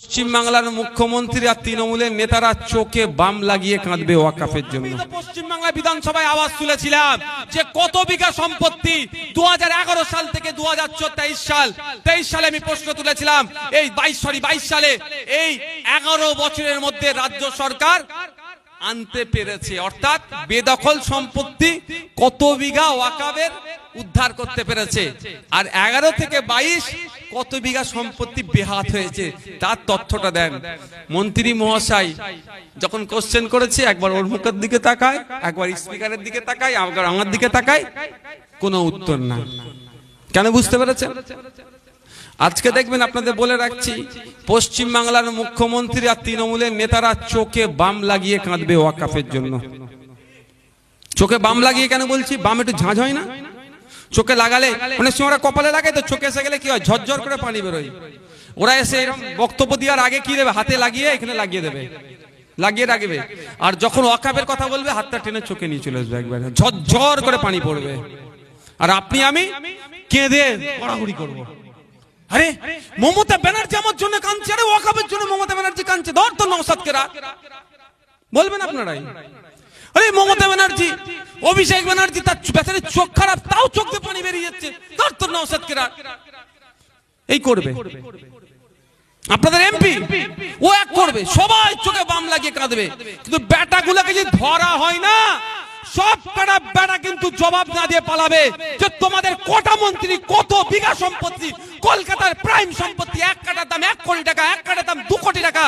পশ্চিম বাংলার মুখ্যমন্ত্রী আর তৃণমূলের নেতারা চোখে বাম লাগিয়ে কাঁদবে ওয়াকাফের জন্য। পশ্চিম বাংলা বিধানসভায় আওয়াজ তুলেছিলাম যে কত বিঘা সম্পত্তি দুহাজার এগারো সাল থেকে দু সাল, তেইশ সালে আমি প্রশ্ন তুলেছিলাম, এই বাইশ, সরি, বাইশ সালে এই এগারো বছরের মধ্যে রাজ্য সরকার আনতে পেরেছে। অর্থাৎ বেদখল সম্পত্তি কত বিঘা ওয়াকাবের উদ্ধার করতে পেরেছে। আর এগারো থেকে বাইশ কত বিঘা সম্পত্তি বেহাত হয়েছে, তার তথ্যটা দেন। মন্ত্রী মহাশয় যখন কোশ্চেন করেছে, একবার ওর মুখের দিকে তাকায়, একবার স্পিকারের দিকে তাকায়, একবার আমার দিকে তাকায়, কোনো উত্তর না। কেন বুঝতে পেরেছেন? আজকে দেখবেন আপনাদের বলে রাখছি পশ্চিম বাংলার মুখ্যমন্ত্রী আর তৃণমূলের নেতারা চোখে বাম লাগিয়ে কাঁদবে ওয়াকাফের জন্য। চোখে বাম লাগিয়ে কেন বলছি? বাম একটু ঝাঁঝ হয় না? চোখে লাগালে অনেক সময় ওরা কপালে লাগায় তো চোখে এসে গেলে কি হয়? ঝরঝর করে পানি বেরোয়। ওরা এসে এরকম বক্তব্য দেওয়ার আগে কি দেবে? হাতে লাগিয়ে এখানে লাগিয়ে দেবে। লাগিয়ে রাখবে। আর যখন ওয়াকাফের কথা বলবে, হাতটা টেনে চোখে নিয়ে চলে আসবে একবার। ঝরঝর করে পানি পড়বে। আর আপনি, আমি কেঁদে গড়াগড়ি করব। আরে, মমতা ব্যানার্জি আমার জন্য কাঁদছে। আরে ওয়াকাবের জন্য মমতা ব্যানার্জি কাঁদছে। ধর তো নৌসাদকে রাখ বলবেন আপনারাই। আরে মমতা ব্যানার্জি, অভিষেক ব্যানার্জি, তার বেচারে চোখ খারাপ, তাও চোখ দিয়ে পানি বেরিয়ে যাচ্ছে। ধর তো নৌসাদকে রাখ এই করবে। আপনাদের এমপি? ও এক করবে। সবাই চোখে বাম লাগিয়ে কাঁদবে। কিন্তু ব্যাটাগুলোকে যদি ধরা হয় না সব কটা বেটা কিন্তু জবাব না দিয়ে পালাবে যে তোমাদের কটা মন্ত্রী, কত বিঘা সম্পত্তি, কলকাতার প্রাইম সম্পত্তি, এক কাটার দাম এক কোটি টাকা, এক কাটার দাম দু কোটি টাকা,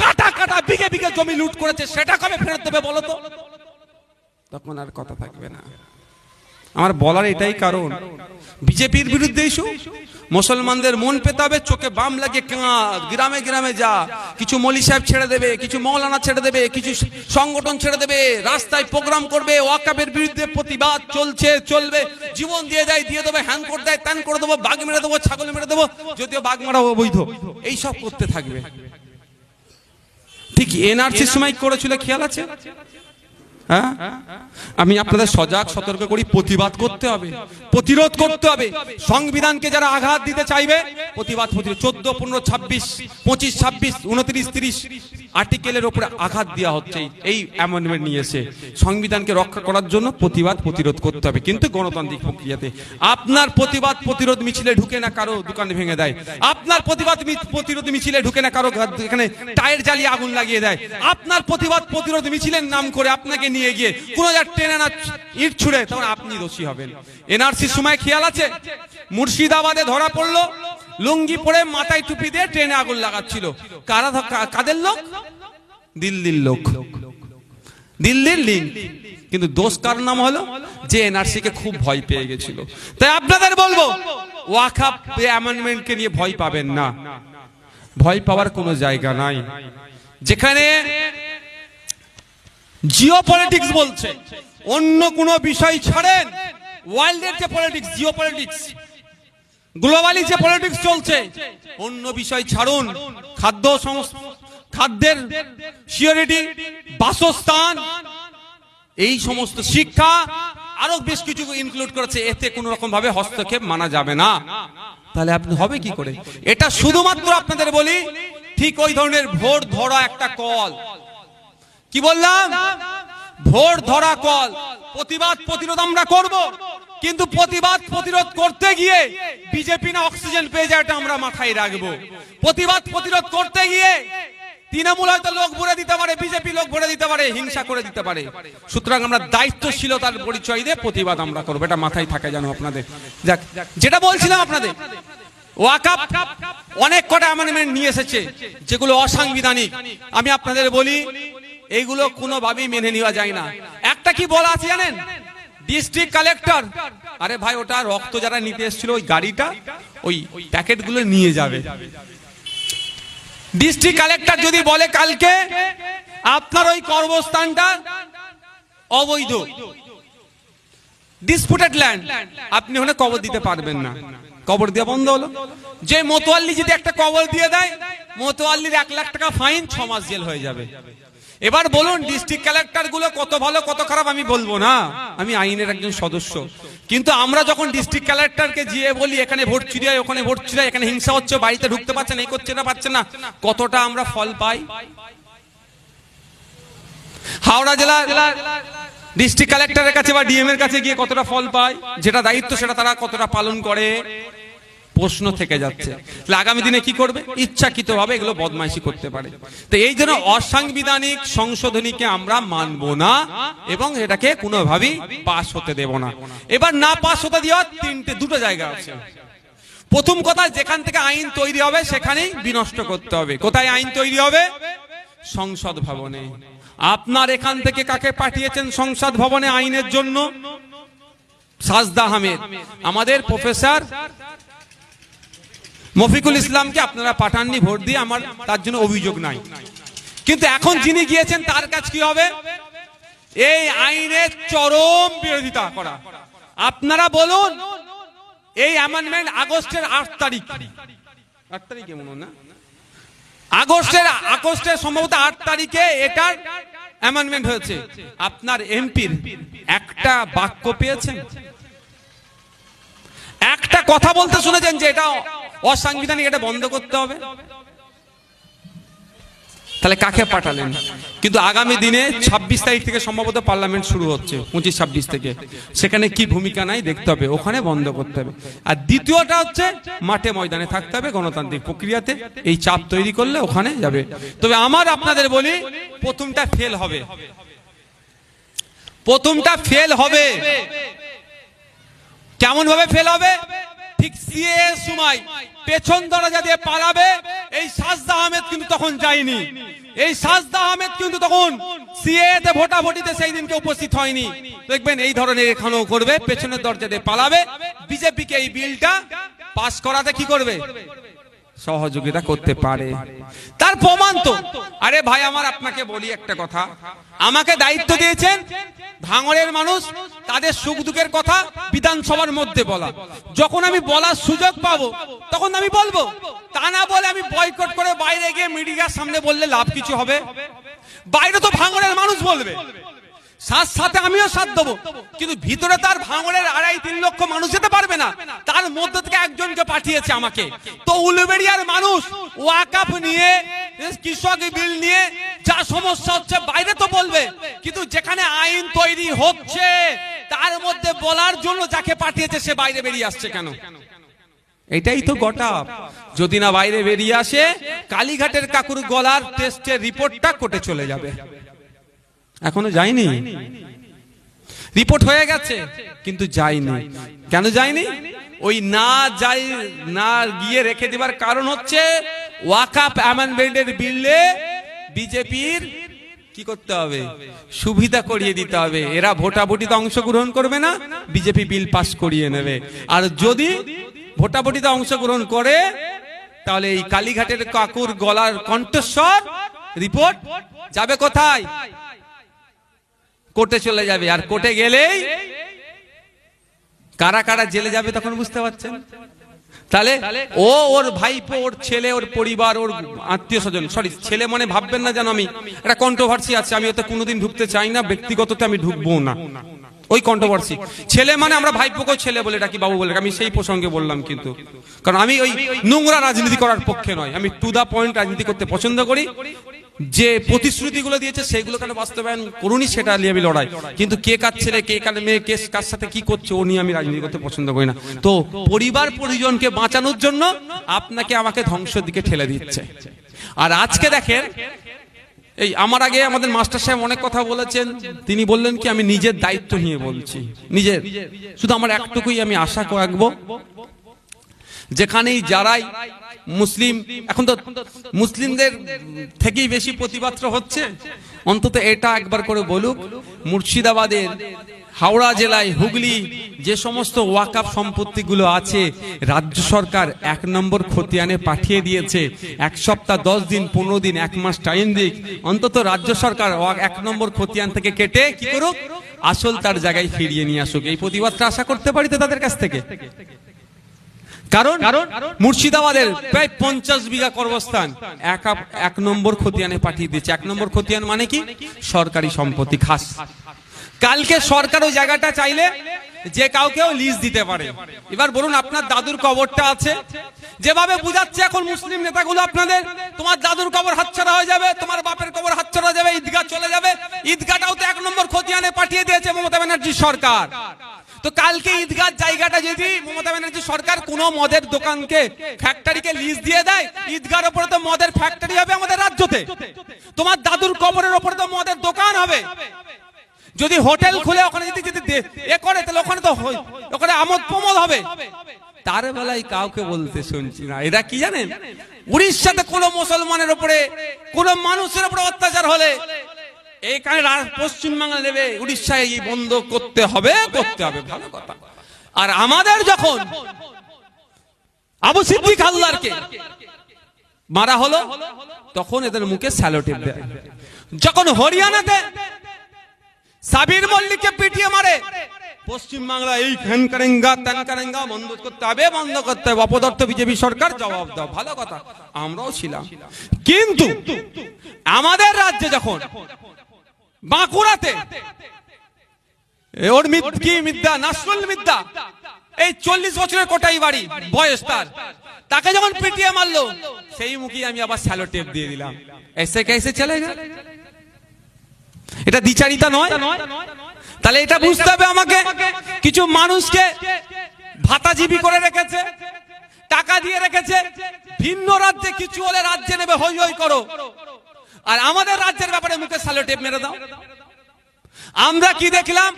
কাটা কাটা বিঘে বিঘে জমি লুট করেছে, সেটা কবে ফেরত দেবে বলো তো? তখন আর কথা থাকবে না। আমার বলার এটাই কারণ। বিজেপির বিরুদ্ধে ইস্যু মুসলমানদের মন পেতে হবে চোখে বাম লাগে গ্রামে গ্রামে যা। কিছু মলি সাহেব ছেড়ে দেবে, কিছু মৌলানা ছেড়ে দেবে, কিছু সংগঠন ছেড়ে দেবে, রাস্তায় প্রোগ্রাম করবে, ওয়াকাবের বিরুদ্ধে প্রতিবাদ চলছে, চলবে। জীবন দিয়ে দেয় দিয়ে দেবে, হ্যান করে দেয়, ত্যান করে দেবো, বাঘ মেরে দেবো, ছাগল মেরে দেবো, যদিও বাঘ মারা অবৈধ। এই সব করতে থাকবে। ঠিক এনআরসির সময় করেছিল, খেয়াল আছে? হ্যাঁ? আমি আপনাদের সজাগ, সতর্ক করি, প্রতিবাদ করতে হবে, প্রতিরোধ করতে হবে। সংবিধানকে যারা আঘাত দিতে চাইবে, প্রতিবাদ প্রতিরোধ। চোদ্দ, পনেরো, ছাব্বিশ, পঁচিশ, ছাব্বিশ, উনত্রিশ, তিরিশ আর্টিকেলের উপরে আঘাত দেওয়া হচ্ছে। এই- অ্যামেন্ডমেন্ট নিয়ে এসে সংবিধানকে রক্ষা করার জন্য প্রতিবাদ প্রতিরোধ করতে হবে। কিন্তু গণতান্ত্রিক প্রক্রিয়াতে আপনার প্রতিবাদ প্রতিরোধ মিছিলে ঢুকে না কারও দোকান ভেঙে দেয়। আপনার প্রতিবাদ প্রতিরোধ মিছিলে ঢুকে না কারও এখানে টায়ার জ্বালিয়ে আগুন লাগিয়ে দেয়। আপনার প্রতিবাদ প্রতিরোধ মিছিলের নাম করে আপনাকে নিয়ে গিয়ে কোন যার ট্রেনে না ইট ছুড়ে তখন আপনি দোষী হবেন। এনআরসির সময় খেয়াল আছে? মুর্শিদাবাদে ধরা পড়ল, লুঙ্গি পরে মাথায় টুপি দিয়ে ট্রেনে আগুন লাগাচ্ছিল। কারা কাদের লোক? দিল্লির লোক। দিল্লির লিঙ্ক কিন্তু দোষ কার নাম হলো? যে এনআরসি কে খুব ভয় পেয়ে গেছিল। তাই আপনাদের বলব ওয়াকাপ অ্যামেন্ডমেন্টকে নিয়ে ভয় পাবেন না। ভয় পাওয়ার কোনো জায়গা নাই। যেখানে জিও পলিটিক্স বলছে। অন্য কোনো বিষয় ছাড়েন ওয়ার্ল্ডের যে পলিটিক্স জিও পলিটিক্স গ্লোবালি যে পলিটিক্স চলছে, অন্য বিষয় ছাড়ুন। খাদ্য খাদ্যের সিওরিটি বাসস্থান, এই সমস্ত শিক্ষা, আরও বেশ কিছু ইনক্লুড করেছে। এতে কোন রকম ভাবে হস্তক্ষেপ মানা যাবে না। তাহলে আপনি হবে কি করে? এটা শুধুমাত্র আপনাদের বলি, ঠিক ওই ধরনের ভোট ধরা একটা কল কি বললাম? ভোট ধরা কল। প্রতিবাদ প্রতিরোধ আমরা করব। কিন্তু প্রতিবাদ প্রতিরোধ করতে গিয়ে বিজেপি না অক্সিজেন পেয়ে যায় এটা আমরা মাথায় রাখব। প্রতিবাদ প্রতিরোধ করতে গিয়ে তৃণমূল হয়তো লোক ভরে দিতে পারে, বিজেপি লোক ভরে দিতে পারে, হিংসা করে দিতে পারে। সুতরাং আমরা দায়িত্বশীলতার পরিচয় দিয়ে প্রতিবাদ আমরা করব। এটা মাথায় থাকে জানো আপনাদের। যাক, যেটা বলছিলাম আপনাদের ওয়াকাপ অনেক কটা অ্যামেন্ডমেন্ট নিয়ে এসেছে, যেগুলো অসাংবিধানিক। আমি আপনাদের বলি এইগুলো কোনোভাবেই মেনে নেওয়া যায় না। একটা কি বলা আছে জানেন? ডিস্ট্রিক্ট কালেক্টর আরে ভাই, ওটা রক্ত যারা নিতে এসেছিল ওই গাড়িটা, ওই প্যাকেটগুলো নিয়ে যাবে। ডিস্ট্রিক্ট কালেক্টর যদি বলে কালকে, আপনার ওই কর্মস্থানটা অবৈধ। ডিসপুটেড ল্যান্ড আপনি ওখানে কবর দিতে পারবেন না। কবর দেওয়া বন্ধ হলো। যে মোতোয়াল্লি যদি একটা কবর দিয়ে দেয়, মোতোয়াল্লির এক লাখ টাকা ফাইন ছ মাস জেল হয়ে যাবে। এবার বলুন ডিস্ট্রিক্ট কালেক্টরগুলো কত ভালো, কত খারাপ, আমি বলব না। আমি আইনের একজন সদস্য। কিন্তু আমরা যখন ডিস্ট্রিক্ট কালেক্টরকে গিয়ে বলি, এখানে ভোট চুরি হয় ওখানে ভোট চুরি হয় এখানে হিংসা হচ্ছে, বাড়িতে ঢুকতে পারছে না এই করছে না, পারছে না, কতটা আমরা ফল পাই? হাওড়া জেলা ডিস্ট্রিক্ট কালেক্টরের কাছে বা ডিএম এর কাছে গিয়ে কতটা ফল পায়? যেটা দায়িত্ব, সেটা তারা কতটা পালন করে? প্রশ্ন থেকে যাচ্ছে। তাহলে আগামী দিনে কি করবে? ইচ্ছাকৃত ভাবে এগুলো বদমাইশি করতে পারে। তো এই জন্য অসাংবিধানিক সংশোধনীকে আমরা মানব না এবং এটাকে কোনোভাবেই পাস হতে দেব না। এবার না পাস হতে দেওয়ার তিনটে, দুটো জায়গা আছে। প্রথম কথা, যেখান থেকে আইন তৈরি হবে, সেখানেই বিনষ্ট করতে হবে। কোথায় আইন তৈরি হবে? সংসদ ভবনে। আপনার এখান থেকে কাকে পাঠিয়েছেন সংসদ ভবনে আইনের জন্য? সাজদা আহমেদ। আমাদের প্রফেসর মফিকুল ইসলামকে আপনারা পাঠাননি, ভোট দিয়ে আমার তার জন্য অভিযোগ নাই। কিন্তু এখন যিনি গিয়েছেন, তার কাজ কি হবে? এই আইনের চরম বিরোধিতা করা। আপনারা বলুন, এই অ্যামেন্ডমেন্ট আগস্টের আট তারিখ। আট তারিখে মনে না? আগস্টের আগস্টের সম্ভবত আট তারিখে এটার অ্যামেন্ডমেন্ট হয়েছে। আপনার এমপির একটা বাক্য পেয়েছেন? একটা কথা বলতে শুনেছেন যে এটা অসাংবিধানিক এটা বন্ধ করতে হবে। তাহলে কাকে পাঠালেন? কিন্তু আগামী দিনে ২৬ তারিখ থেকে সম্ভবত পার্লামেন্ট শুরু হচ্ছে, পঁচিশ ছাব্বিশ থেকে। সেখানে কি ভূমিকা নাই দেখতে হবে, ওখানে বন্ধ করতে হবে। আর দ্বিতীয়টা হচ্ছে, মাঠে ময়দানে থাকতে হবে গণতান্ত্রিক প্রক্রিয়াতে, এই চাপ তৈরি করলে ওখানে যাবে। তবে আমার আপনাদের বলি, প্রথমটা ফেল হবে। প্রথমটা ফেল হবে। কেমন ভাবে ফেল হবে? ঠিক সিএ সময় পেছন দরজা দিয়ে পালাবে, এই সাজদা আহমেদ কিন্তু তখন যায়নি। এই সাজদা আহমেদ কিন্তু তখন সিএ তে ভোটাভুটিতে সেই দিনকে উপস্থিত হয়নি। দেখবেন এই ধরনের এখানেও করবে, পেছনের দরজা দিয়ে পালাবে, বিজেপিকে এই বিলটা পাস করাতে কি করবে? সহযোগিতা করতে পারে। তার প্রমাণ তো। আরে ভাই, আমার আপনাকে বলি একটা কথা। আমাকে দায়িত্ব দিয়েছেন ভাঙড়ের মানুষ, তাদের সুখ দুঃখের কথা বিধানসভার মধ্যে বলা। যখন আমি বলার সুযোগ পাবো, তখন আমি বলব। তা না বলে আমি বয়কট করে বাইরে গিয়ে মিডিয়ার সামনে বললে লাভ কিছু হবে? বাইরে তো ভাঙড়ের মানুষ বলবে। সাথ সাথে আমিও সাথ দেবো। কিন্তু ভিতরে তার ভাঙড়ের আড়াই তিন লক্ষ মানুষ যেতে পারবে না। তার মধ্যে থেকে একজনকে পাঠিয়েছে আমাকে। তো উলুবেড়িয়ার মানুষ ওয়াকাফ নিয়ে, কৃষক বিল নিয়ে, যা সমস্যা হচ্ছে বাইরে তো বলবে। কিন্তু যেখানে আইন তৈরি হচ্ছে, তার মধ্যে বলার জন্য যাকে পাঠিয়েছে সে বাইরে বেরিয়ে আসছে কেন? এটাই তো গোটা যদি না বাইরে বেরিয়ে আসে, কালীঘাটের কাকুর গলার টেস্টের রিপোর্টটা কোটে চলে যাবে। এখনও যায়নি? রিপোর্ট হয়ে গেছে, কিন্তু যায়নি। কেন যায়নি? ওই না যাই, না গিয়ে রেখে দেবার কারণ হচ্ছে ওয়াকাপ অ্যামেন্ডমেন্টের বিলে বিজেপির কি করতে হবে? সুবিধা করিয়ে দিতে হবে। এরা ভোটাভুটিতে অংশগ্রহণ করবে না, বিজেপি বিল পাস করিয়ে নেবে। আর যদি ভোটাভুটিতে অংশগ্রহণ করে, তাহলে এই কালীঘাটের কাকুর গলার কণ্ঠস্বর রিপোর্ট যাবে কোথায়? কোর্টে চলে যাবে। আর কোর্টে গেলেই কারা কারা জেলে যাবে তখন বুঝতে পারছেন? তাহলে ও ওর ভাইপো, ওর ছেলে, ওর পরিবার, ওর আত্মীয় স্বজন সরি ছেলে মনে ভাববেন না যেন আমি, একটা কন্ট্রোভার্সি আছে, আমি ওতে কোনোদিন ঢুকতে চাই না, ব্যক্তিগততে আমি ঢুকবো না। ওই কন্ট্রোভার্সি ছেলে মানে আমরা ভাইপোকেও ছেলে বলে ডাকি, বাবু বলে আমি সেই প্রসঙ্গে বললাম কিন্তু। কারণ আমি ওই নোংরা রাজনীতি করার পক্ষে নয়, আমি টু দা পয়েন্ট রাজনীতি করতে পছন্দ করি। যে প্রতিশ্রুতিগুলো দিয়েছে, সেগুলো কেন বাস্তবায়ন করুনই, সেটা নিয়ে আমি লড়াই। কিন্তু কে কার ছেলে, কে কার মেয়ে, কে কার সাথে কি করছে, ও নিয়ে আমি রাজনীতি করতে পছন্দ করি না। তো পরিবার পরিজনকে বাঁচানোর জন্য আপনাকে আমাকে ধ্বংসের দিকে ঠেলে দিচ্ছে। আর আজকে দেখেন, এই আমার আগে আমাদের মাস্টার সাহেব অনেক কথা বলেছেন। তিনি বললেন কি, আমি নিজের দায়িত্ব নিয়ে বলছি। নিজের। শুধু আমার একটুকুই আমি আশা রাখব। যেখানেই যারাই মুসলিম এখন তো মুসলিমদের থেকেই বেশি প্রতিবাদটা হচ্ছে। অন্তত এটা একবার করে বলুক মুর্শিদাবাদের হাওড়া জেলায় হুগলি যে সমস্ত ওয়াকাপ সম্পত্তিগুলো আছে রাজ্য সরকার এক নম্বর খতিয়ানে পাঠিয়ে দিয়েছে। এক সপ্তাহ দশ দিন পনেরো দিন এক মাস টাইম দিক। অন্তত রাজ্য সরকার এক নম্বর খতিয়ান থেকে কেটে কি করুক আসল তার জায়গায় ফিরিয়ে নিয়ে আসুক। এই প্রতিবাদটা আশা করতে পারি তো তাদের কাছ থেকে। কারণ কারণ মুর্শিদাবাদের প্রায় পঞ্চাশ বিঘা কর্মস্থান এক এক নম্বর খতিয়ানে পাঠিয়ে দিয়েছে। এক নম্বর খতিয়ান মানে কি? সরকারি সম্পত্তি খাস। কালকে সরকার ওই জায়গাটা চাইলে যে কাউকেও লিজ দিতে পারে। এবার বলুন আপনার দাদুর কবরটা আছে? যেভাবে বুঝাচ্ছে এখন মুসলিম নেতাগুলো আপনাদের তোমার দাদুর কবর হাতছাড়া হয়ে যাবে তোমার বাপের কবর হাতছাড়া যাবে ঈদগাহ চলে যাবে। ঈদগাহটাও তো এক নম্বর খতিয়ানে পাঠিয়ে দিয়েছে মমতা ব্যানার্জি সরকার। তো কালকে ঈদগাহ জায়গাটা যদি মমতা ব্যানার্জি সরকার কোনো মদের দোকানকে ফ্যাক্টরিকে লিজ দিয়ে দেয় ঈদগার উপরে তো মদের ফ্যাক্টরি হবে আমাদের রাজ্যতে। তোমার দাদুর কবরের উপরে তো মদের দোকান হবে। যদি হোটেল খুলে ওখানে যদি যদি এ করে, তাহলে ওখানে তো ওখানে আমোদ প্রমোদ হবে। তার বেলায় কাউকে বলতে শুনছি না। এরা কি জানেন? উড়িষ্যাতে কোনো মুসলমানের উপরে কোন মানুষের উপরে অত্যাচার হলে এইখানে পশ্চিম বাংলা নেবে উড়িষ্যায় এই বন্ধ করতে হবে করতে হবে, ভালো কথা। আর আমাদের যখন আবু সিদ্দিক আল্লাহকে মারা হলো, তখন এদের মুখে স্যালোটিপ দেয় যখন হরিয়ানাতে সাবির মল্লিককে পিটিয়ে মারে, পশ্চিম বাংলা এই ফ্যান কারেঙ্গা, ত্যান কারেঙ্গা বন্ধ করতে হবে, বন্ধ করতে হবে, অপদর্থ বিজেপি সরকার জবাব দাও, ভালো কথা, আমরাও ছিলাম। কিন্তু আমাদের রাজ্যে যখন বাঁকুড়াতে। ওর কি মিদ্যা? নাসরুল মিদ্যা। এই চল্লিশ বছরের কোটাই বাড়ি, বয়স তার। তাকে যখন পিটিয়ে মারলো, সেই মুখে আমি আবার স্যালো টেপ দিয়ে দিলাম। এসে কেসে চলে গেল। এটা দ্বিচারিতা নয়। তাহলে এটা বুঝতে হবে আমাকে। কিছু মানুষকে ভাতাজীবী করে রেখেছে, টাকা দিয়ে রেখেছে। ভিন্ন রাজ্যে কিছু হলে রাজ্যে নেবে, হই হই করো। আর আমাদের রাজ্যের ব্যাপারে মুখে স্যালো টেপ মেরে দাও। আমরা কি দেখলাম?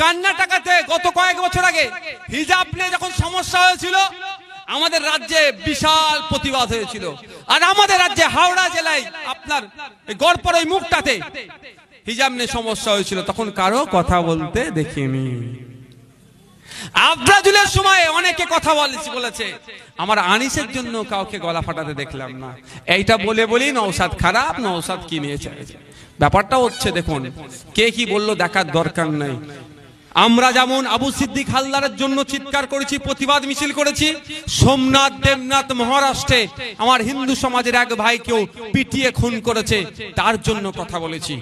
কর্ণাটকাতে গত কয়েক বছর আগে হিজাব নিয়ে যখন সমস্যা হয়েছিল, আমাদের রাজ্যে বিশাল প্রতিবাদ হয়েছিল। আর আমাদের রাজ্যে হাওড়া জেলায় আপনার গড়পর ওই মুখটাতে হিজাব নিয়ে সমস্যা হয়েছিল। তখন কারও কথা বলতে দেখিনি। আব্রাজুলের সময় অনেকে কথা বলেছি, বলেছে, আমার আনিসের জন্য কাউকে গলা ফাটাতে দেখলাম না। এইটা বলে বলি নৌসাদ খারাপ নৌসাদ কি নিয়েছে ব্যাপারটা হচ্ছে দেখুন, কে কি বলল দেখার দরকার নাই। আমরা যেমন আবু সিদ্দিক হালদারের জন্য চিৎকার করেছি, প্রতিবাদ মিছিল করেছি, সোমনাথ, দেবনাথ মহারাষ্ট্রে আমার হিন্দু সমাজের এক ভাইকেও পিটিয়ে খুন করেছে, তার জন্য কথা বলেছি।